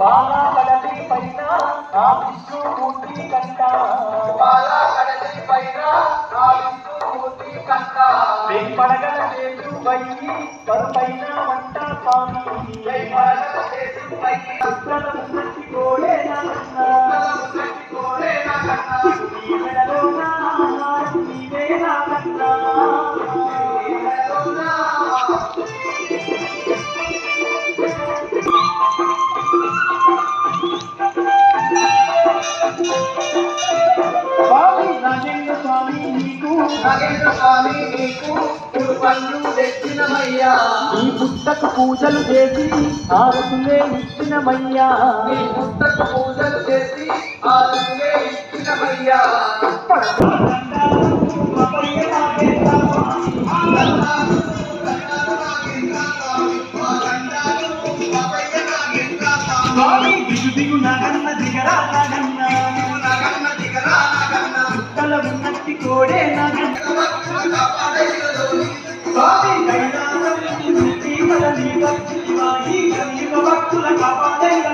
బాలా కడలి పైన ఆ విష్ణుమూర్తి కంట. బాలా కడలి పైన ఆ విష్ణుమూర్తి కంట స్వామి వెయ్యి నీకు నాగేంద్ర స్వామి నీకు పళ్ళు తెచ్చినమయ్యా. ఈ పుస్తక పూజలు చేసి ఆరతులే ఇచ్చినమయ్యా. నీ పుస్తక పూజలు చేసి ఆరులే ఇచ్చినమయ్యా. స్వామి దిగు దిగు నగన్న దిగరా నగన్న ఉన్నట్టి కోడే నగన్న స్వామి భక్తుల కాపాడైన